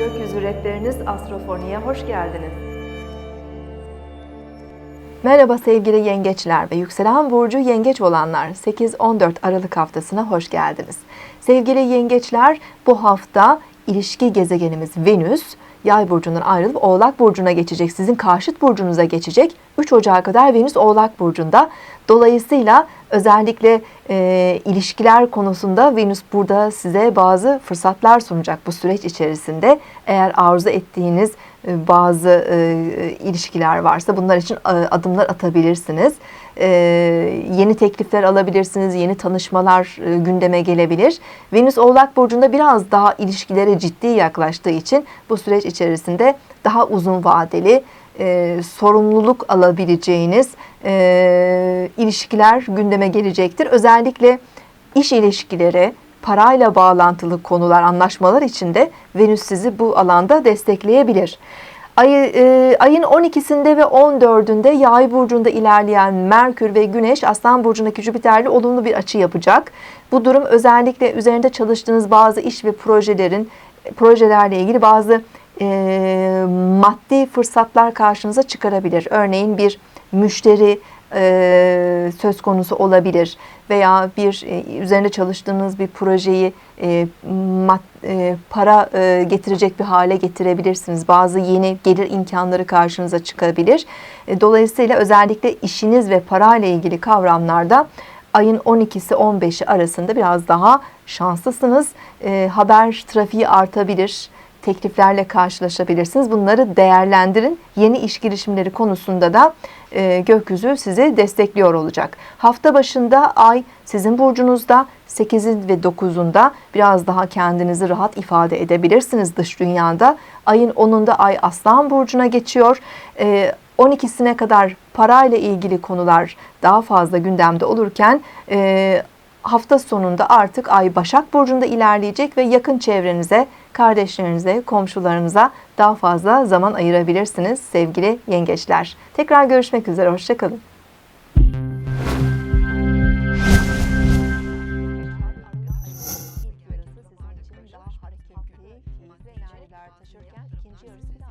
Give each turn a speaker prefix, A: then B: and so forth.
A: Hazretleriniz Astrofoni'ye hoş geldiniz. Merhaba sevgili yengeçler ve yükselen burcu yengeç olanlar 8-14 Aralık haftasına hoş geldiniz. Sevgili yengeçler bu hafta ilişki gezegenimiz Venüs Yay burcundan ayrılıp Oğlak burcuna geçecek. Sizin karşıt burcunuza geçecek. 3 Ocağı kadar Venüs Oğlak burcunda. Dolayısıyla özellikle e, ilişkiler konusunda Venüs burada size bazı fırsatlar sunacak bu süreç içerisinde. Eğer arzu ettiğiniz e, bazı e, ilişkiler varsa bunlar için e, adımlar atabilirsiniz. E, yeni teklifler alabilirsiniz, yeni tanışmalar e, gündeme gelebilir. Venüs Oğlak Burcu'nda biraz daha ilişkilere ciddi yaklaştığı için bu süreç içerisinde daha uzun vadeli, e, sorumluluk alabileceğiniz e, ilişkiler gündeme gelecektir. Özellikle iş ilişkileri, parayla bağlantılı konular, anlaşmalar içinde Venüs sizi bu alanda destekleyebilir. Ay, e, ayın 12'sinde ve 14'ünde Yay burcunda ilerleyen Merkür ve Güneş Aslan burcundaki Jüpiter'le olumlu bir açı yapacak. Bu durum özellikle üzerinde çalıştığınız bazı iş ve projelerin projelerle ilgili bazı e, maddi fırsatlar karşınıza çıkarabilir. Örneğin bir müşteri e, söz konusu olabilir veya bir e, üzerinde çalıştığınız bir projeyi e, mad, e, para e, getirecek bir hale getirebilirsiniz. Bazı yeni gelir imkanları karşınıza çıkabilir. E, dolayısıyla özellikle işiniz ve para ile ilgili kavramlarda ayın 12'si 15'i arasında biraz daha şanslısınız. E, haber trafiği artabilir tekliflerle karşılaşabilirsiniz. Bunları değerlendirin. Yeni iş girişimleri konusunda da e, gökyüzü sizi destekliyor olacak. Hafta başında ay sizin burcunuzda 8'in ve 9'unda biraz daha kendinizi rahat ifade edebilirsiniz dış dünyada. Ayın 10'unda ay Aslan burcuna geçiyor. E, 12'sine kadar parayla ilgili konular daha fazla gündemde olurken e, hafta sonunda artık ay Başak Burcu'nda ilerleyecek ve yakın çevrenize, kardeşlerinize, komşularınıza daha fazla zaman ayırabilirsiniz sevgili yengeçler. Tekrar görüşmek üzere, hoşçakalın.